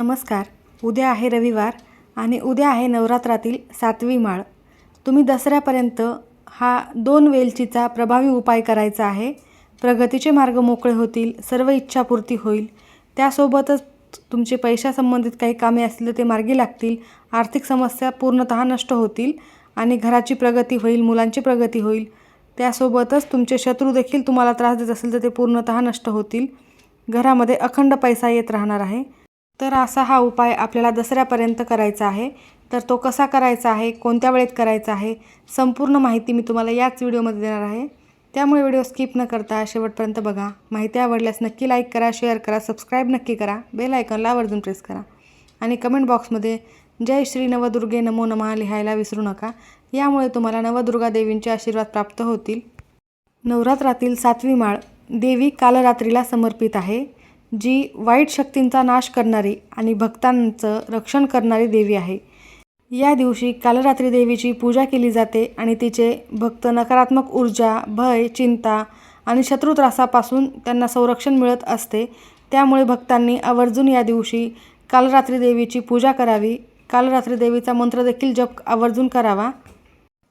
नमस्कार. उद्या आहे रविवार आणि उद्या आहे नवरात्रातील सातवी माळ. तुम्ही दसऱ्यापर्यंत हा दोन वेलचीचा प्रभावी उपाय करायचा आहे. प्रगतीचे मार्ग मोकळे होतील सर्व इच्छापूर्ती होईल. त्यासोबतच तुमचे पैशासंबंधित काही कामे असतील तर ते मार्गी लागतील आर्थिक समस्या पूर्णतः नष्ट होतील आणि घराची प्रगती होईल मुलांची प्रगती होईल. त्यासोबतच तुमचे शत्रू देखील तुम्हाला त्रास देत असेल तर ते पूर्णतः नष्ट होतील. घरामध्ये अखंड पैसा येत राहणार आहे. तर असा हा उपाय आपल्याला दसऱ्यापर्यंत करायचा आहे. तर तो कसा करायचा आहे? कोणत्या वेळेत करायचा आहे? संपूर्ण माहिती मी तुम्हाला याच व्हिडिओमध्ये देणार आहे. त्यामुळे व्हिडिओ स्किप न करता शेवटपर्यंत बघा. माहिती आवडल्यास नक्की लाईक करा शेअर करा सबस्क्राईब नक्की करा. बेल आयकॉनला आवर्जून प्रेस करा. आणि कमेंट बॉक्समध्ये जय श्री नवदुर्गे नमो नमः लिहायला विसरू नका. यामुळे तुम्हाला नवदुर्गा देवींचे आशीर्वाद प्राप्त होतील. नवरात्रातील सातवी माळ देवी कालरात्रीला समर्पित आहे. जी वाईट शक्तींचा नाश करणारी आणि भक्तांचं रक्षण करणारी देवी आहे. या दिवशी कालरात्री देवीची पूजा केली जाते आणि तिचे भक्त नकारात्मक ऊर्जा भय चिंता आणि शत्रुत्रासापासून त्यांना संरक्षण मिळत असते. त्यामुळे भक्तांनी आवर्जून या दिवशी कालरात्री देवीची पूजा करावी. कालरात्री देवीचा मंत्र देखील जप आवर्जून करावा.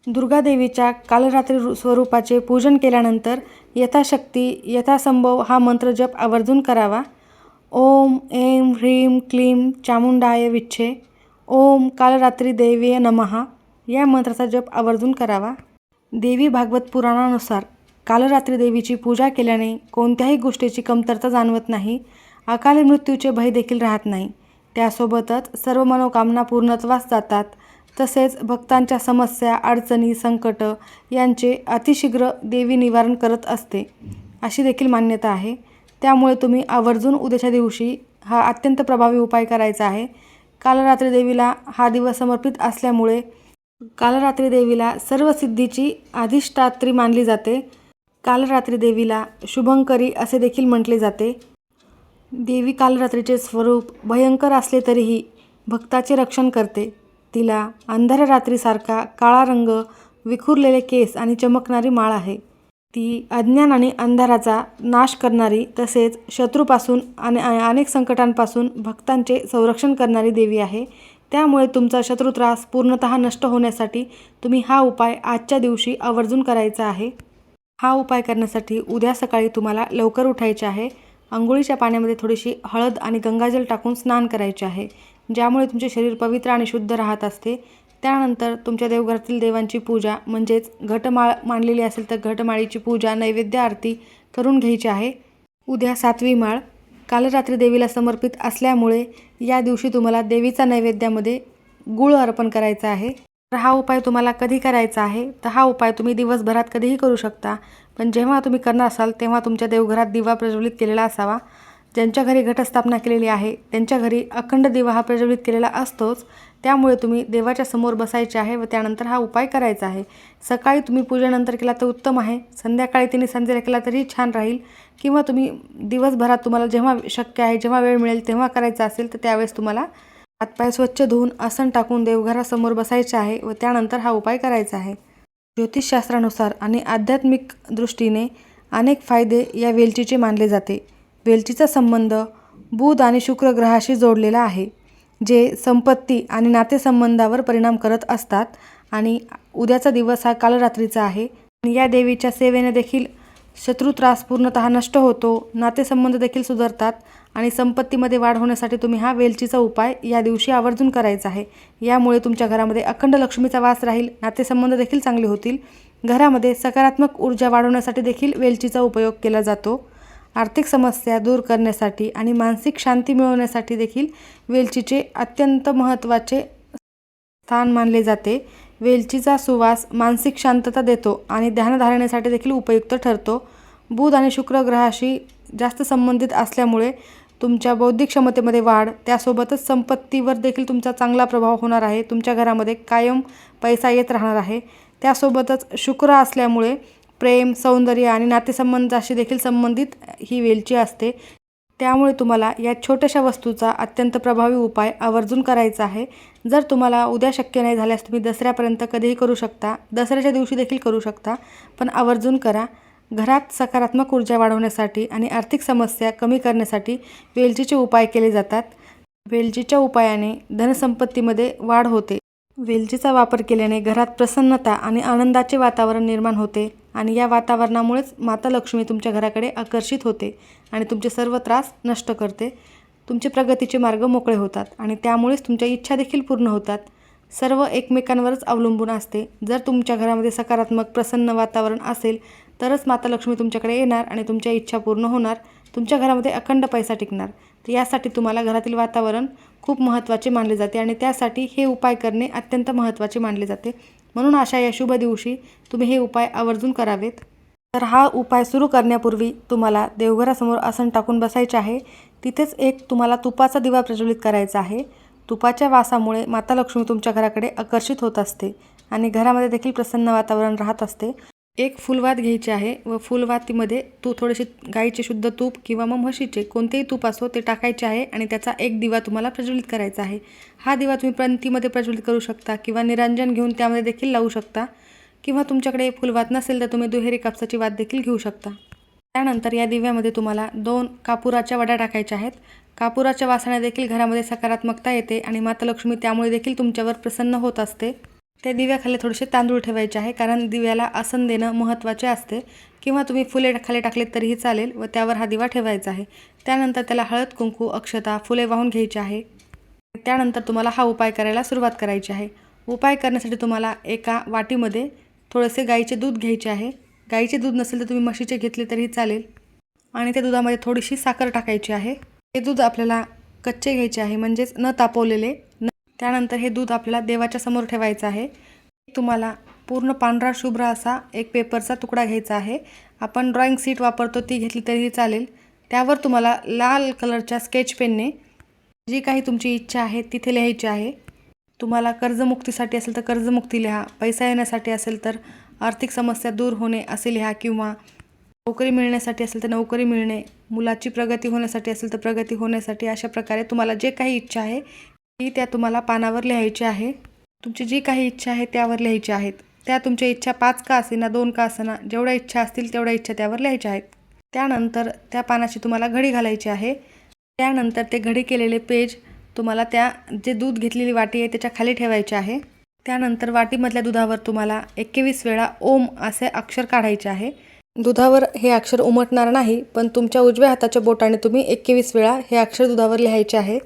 दुर्गादेवीच्या कालरात्री रु- स्वरूपाचे पूजन केल्यानंतर यथाशक्ती यथासंभव हा मंत्र जप आवर्जून करावा. ओम ऐं ह्रीं क्लीं चामुंडाय विच्छे। ओम कालरात्री देवीय नमः। या मंत्राचा जप आवर्जून करावा। देवी भागवत पुराणानुसार कालरात्री देवीची पूजा केल्याने कोणत्याही गोष्टीची कमतरता जाणवत नाही अकाली मृत्यूचे भय देखील राहत नाही. त्यासोबतच सर्व मनोकामना पूर्णत्वास जातात. तसेच भक्तांच्या समस्या अडचणी संकट यांचे अतिशीघ्र देवी निवारण करत असते अशी देखील मान्यता आहे. त्यामुळे तुम्ही आवर्जून उद्याच्या दिवशी हा अत्यंत प्रभावी उपाय करायचा आहे. कालरात्री देवीला हा दिवस समर्पित असल्यामुळे कालरात्री देवीला सर्व सिद्धीची अधिष्ठात्री मानली जाते. कालरात्री देवीला शुभंकरी असे देखील म्हटले जाते. देवी कालरात्रीचे स्वरूप भयंकर असले तरीही भक्ताचे रक्षण करते. तिला अंधार रात्रीसारखा काळा रंग विखुरलेले केस आणि चमकणारी माळ आहे. ती अज्ञान आणि अंधाराचा नाश करणारी तसेच शत्रूपासून आणि अनेक संकटांपासून भक्तांचे संरक्षण करणारी देवी आहे. त्यामुळे तुमचा शत्रुत्रास पूर्णतः नष्ट होण्यासाठी तुम्ही हा उपाय आजच्या दिवशी आवर्जून करायचा आहे. हा उपाय करण्यासाठी उद्या सकाळी तुम्हाला लवकर उठायचे आहे. अंघोळीच्या पाण्यामध्ये थोडीशी हळद आणि गंगाजल टाकून स्नान करायचे आहे. ज्यामुळे तुमचे शरीर पवित्र आणि शुद्ध राहत असते. त्यानंतर तुमच्या देवघरातील देवांची पूजा म्हणजेच घटमाळ मांडलेली असेल तर घटमाळीची पूजा नैवेद्य आरती करून घ्यायची आहे. उद्या सातवी माळ. कालरात्री देवीला समर्पित असल्यामुळे या दिवशी तुम्हाला देवीचा नैवेद्यामध्ये गुळ अर्पण करायचा आहे. तर हा उपाय तुम्हाला कधी करायचा आहे? तर हा उपाय तुम्ही दिवसभरात कधीही करू शकता. पण जेव्हा तुम्ही करणार असाल तेव्हा तुमच्या देवघरात दिवा प्रज्वलित केलेला असावा. ज्यांच्या घरी घटस्थापना केलेली आहे त्यांच्या घरी अखंड दिवा हा प्रज्वलित केलेला असतोच त्यामुळे तुम्ही देवाच्या समोर बसायचे आहे व त्यानंतर हा उपाय करायचा आहे. सकाळी तुम्ही पूजेनंतर केला तर उत्तम आहे संध्याकाळी तिने संध्याला केला तरीही छान राहील किंवा तुम्ही दिवसभरात तुम्हाला जेव्हा शक्य आहे जेव्हा वेळ मिळेल तेव्हा करायचं असेल तर त्यावेळेस तुम्हाला हातपाय स्वच्छ धुवून आसन टाकून देवघरासमोर बसायचे आहे व त्यानंतर हा उपाय करायचा आहे. ज्योतिषशास्त्रानुसार आणि आध्यात्मिक दृष्टीने अनेक फायदे या वेलचीचे मानले जाते. वेलचीचा संबंध बुध आणि शुक्र ग्रहाशी जोडलेला आहे जे संपत्ती आणि नातेसंबंधावर परिणाम करत असतात आणि उद्याचा दिवस हा कालरात्रीचा आहे. आणि या देवीच्या सेवेने देखील शत्रुत्रास पूर्णतः नष्ट होतो नातेसंबंध देखील सुधारतात आणि संपत्तीमध्ये वाढ होण्यासाठी तुम्ही हा वेलचीचा उपाय या दिवशी आवर्जून करायचा आहे. यामुळे तुमच्या घरामध्ये अखंड लक्ष्मीचा वास राहील नातेसंबंध देखील चांगले होतील. घरामध्ये सकारात्मक ऊर्जा वाढवण्यासाठी देखील वेलचीचा उपयोग केला जातो. आर्थिक समस्या दूर करण्यासाठी आणि मानसिक शांती मिळवण्यासाठी देखील वेलचीचे अत्यंत महत्त्वाचे स्थान मानले जाते. वेलचीचा सुवास मानसिक शांतता देतो आणि ध्यानधारणेसाठी देखील उपयुक्त ठरतो. बुध आणि शुक्र ग्रहाशी जास्त संबंधित असल्यामुळे तुमच्या बौद्धिक क्षमतेमध्ये वाढ त्यासोबतच संपत्तीवर देखील तुमचा चांगला प्रभाव होणार आहे. तुमच्या घरामध्ये कायम पैसा येत राहणार आहे. त्यासोबतच शुक्र असल्यामुळे प्रेम सौंदर्य आणि नातेसंबंधाशी देखील संबंधित ही वेलची असते. त्यामुळे तुम्हाला या छोट्याशा वस्तूचा अत्यंत प्रभावी उपाय आवर्जून करायचा आहे. जर तुम्हाला उद्या शक्य नाही झाल्यास तुम्ही दसऱ्यापर्यंत कधीही करू शकता. दसऱ्याच्या दिवशी देखील करू शकता पण आवर्जून करा. घरात सकारात्मक ऊर्जा वाढवण्यासाठी आणि आर्थिक समस्या कमी करण्यासाठी वेलचीचे उपाय केले जातात. वेलचीच्या उपायाने धनसंपत्तीमध्ये वाढ होते. वेलचीचा वापर केल्याने घरात प्रसन्नता आणि आनंदाचे वातावरण निर्माण होते. आणि या वातावरणामुळेच माता लक्ष्मी तुमच्या घराकडे आकर्षित होते आणि तुमचे सर्व त्रास नष्ट करते. तुमचे प्रगतीचे मार्ग मोकळे होतात आणि त्यामुळेच तुमच्या इच्छा देखील पूर्ण होतात. सर्व एकमेकांवरच अवलंबून असते. जर तुमच्या घरामध्ये सकारात्मक प्रसन्न वातावरण असेल तरच माता लक्ष्मी तुमच्याकडे येणार आणि तुमच्या इच्छा पूर्ण होणार. तुमच्या घरामध्ये अखंड पैसा टिकणार. तर यासाठी तुम्हाला घरातील वातावरण खूप महत्त्वाचे मानले जाते आणि त्यासाठी हे उपाय करणे अत्यंत महत्त्वाचे मानले जाते. म्हणून अशा या शुभ दिवशी तुम्ही हे उपाय आवर्जून करावेत. तर हा उपाय सुरू करण्यापूर्वी तुम्हाला देवघरासमोर आसन टाकून बसायचे आहे. तिथेच एक तुम्हाला तुपाचा दिवा प्रज्वलित करायचा आहे. तुपाच्या वासामुळे माता लक्ष्मी तुमच्या घराकडे आकर्षित होत असते आणि घरामध्ये देखील प्रसन्न वातावरण राहत असते. एक फुलवात घ्यायची आहे व फुलवातीमध्ये तू थोडेसे गाईचे शुद्ध तूप किंवा मग म्हशीचे कोणतेही तूप असो ते टाकायचे आहे आणि त्याचा एक दिवा तुम्हाला प्रज्वलित करायचा आहे. हा दिवा तुम्ही प्रंतीमध्ये प्रज्वलित करू शकता किंवा निरंजन घेऊन त्यामध्ये देखील लावू शकता किंवा तुमच्याकडे फुलवात नसेल तर तुम्ही दुहेरी कापसाची वात देखील घेऊ शकता. त्यानंतर या दिव्यामध्ये तुम्हाला दोन कापुराच्या वड्या टाकायच्या आहेत. कापुराच्या वासाने देखील घरामध्ये सकारात्मकता येते आणि माता लक्ष्मी त्यामुळे देखील तुमच्यावर प्रसन्न होत असते. त्या दिव्याखाली थोडेसे तांदूळ ठेवायचे आहे कारण दिव्याला आसन देणं महत्त्वाचे असते. किंवा तुम्ही फुले खाली टाकलेत तरीही चालेल व त्यावर हा दिवा ठेवायचा आहे. त्यानंतर त्याला हळद कुंकू अक्षता फुले वाहून घ्यायची आहे. त्यानंतर तुम्हाला हा उपाय करायला सुरुवात करायची आहे. उपाय करण्यासाठी तुम्हाला एका वाटीमध्ये थोडेसे गाईचे दूध घ्यायचे आहे. गाईचे दूध नसेल तर तुम्ही म्हशीचे घेतले तरीही चालेल. आणि त्या दुधामध्ये थोडीशी साखर टाकायची आहे. हे दूध आपल्याला कच्चे घ्यायचे आहे म्हणजेच न तापवलेले त्यानंतर हे दूध आपल्याला देवाच्या समोर ठेवायचं आहे. तुम्हाला पूर्ण पांढरा शुभ्र असा एक पेपरचा तुकडा घ्यायचा आहे. आपण ड्रॉइंग सीट वापरतो ती घेतली तरीही चालेल. त्यावर तुम्हाला लाल कलरच्या स्केच पेनने जी काही तुमची इच्छा आहे तिथे लिहायची आहे. तुम्हाला कर्जमुक्तीसाठी असेल तर कर्जमुक्ती लिहा. पैसा येण्यासाठी असेल तर आर्थिक समस्या दूर होणे असे लिहा किंवा नोकरी मिळण्यासाठी असेल तर नोकरी मिळणे मुलाची प्रगती होण्यासाठी असेल तर प्रगती होण्यासाठी अशा प्रकारे तुम्हाला जे काही इच्छा आहे ती त्या तुम्हाला पानावर लिहायची आहे. तुमची जी काही इच्छा आहे त्यावर लिहायची आहेत. त्या तुमच्या इच्छा पाच का असेना दोन का असेना जेवढ्या इच्छा असतील तेवढ्या इच्छा त्यावर लिहायच्या आहेत. त्यानंतर त्या पानाची तुम्हाला घडी घालायची आहे. त्यानंतर ते घडी केलेले पेज तुम्हाला त्या जे दूध घेतलेली वाटी आहे त्याच्याखाली ठेवायचे आहे. त्यानंतर वाटीमधल्या दुधावर तुम्हाला एकवीस वेळा ओम असे अक्षर काढायचे आहे. दुधावर हे अक्षर उमटणार नाही पण तुमच्या उजव्या हाताच्या बोटाने तुम्ही एकवीस वेळा हे अक्षर दुधावर लिहायचे आहे.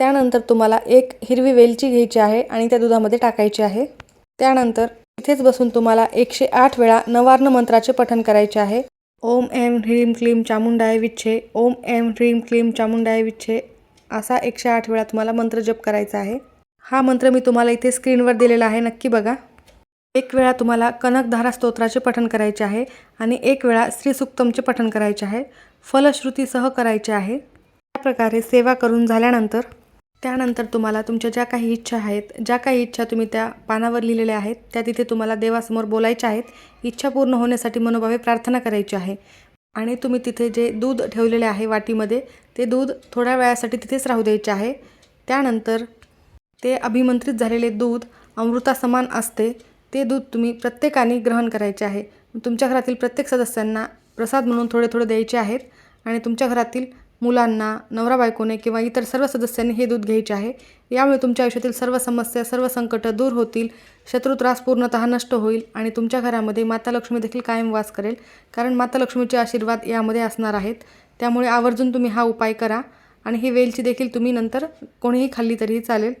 त्यानंतर तुम्हाला एक हिरवी वेलची घ्यायची आहे आणि त्या दुधामध्ये टाकायची आहे. त्यानंतर इथेच बसून तुम्हाला एकशे आठ वेळा नवार्ण मंत्राचे पठण करायचे आहे. ओम एम ह्रीम क्लीम चामुंडाय विच्छे ओम एम ह्रीम क्लीम चामुंडाय विच्छे असा एकशे आठ वेळा तुम्हाला मंत्र जप करायचा आहे. हा मंत्र मी तुम्हाला इथे स्क्रीनवर दिलेला आहे नक्की बघा. एक वेळा तुम्हाला कनकधारा स्तोत्राचे पठण करायचे आहे आणि एक वेळा श्रीसुक्तमचे पठण करायचे आहे. फलश्रुतीसह करायचे आहे. त्या प्रकारे सेवा करून झाल्यानंतर त्यानंतर तुम्हाला तुमच्या ज्या काही इच्छा आहेत ज्या काही इच्छा तुम्ही त्या पानावर लिहिलेल्या आहेत त्या तिथे तुम्हाला देवासमोर बोलायच्या आहेत. इच्छा पूर्ण होण्यासाठी मनोभावे प्रार्थना करायची आहे. आणि तुम्ही तिथे जे दूध ठेवलेले आहे वाटीमध्ये ते दूध थोड्या वेळासाठी तिथेच राहू द्यायचे आहे. त्यानंतर ते अभिमंत्रित झालेले दूध अमृतासमान असते. ते दूध तुम्ही प्रत्येकाने ग्रहण करायचे आहे. तुमच्या घरातील प्रत्येक सदस्यांना प्रसाद म्हणून थोडे थोडे द्यायचे आहेत. आणि तुमच्या घरातील मुलांना नवरा बायकोने किंवा इतर सर्व सदस्यांनी हे दूध घ्यायचे आहे. यामुळे तुमच्या आयुष्यातील सर्व समस्या सर्व संकटं दूर होतील शत्रुत्रास पूर्णतः नष्ट होईल आणि तुमच्या घरामध्ये माता लक्ष्मी देखील कायम वास करेल. कारण माता लक्ष्मीचे आशीर्वाद यामध्ये असणार आहेत. त्यामुळे आवर्जून तुम्ही हा उपाय करा आणि ही वेलची देखील तुम्ही नंतर कोणीही खाल्ली तरीही चालेल.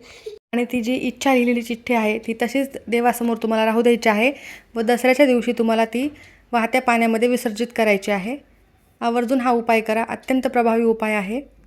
आणि ती जी इच्छा लिहिलेली चिठ्ठी आहे ती तशीच देवासमोर तुम्हाला राहू द्यायची आहे व दसऱ्याच्या दिवशी तुम्हाला ती वाहत्या पाण्यामध्ये विसर्जित करायची आहे. आवर्जून हा उपाय करा. अत्यंत प्रभावी उपाय आहे.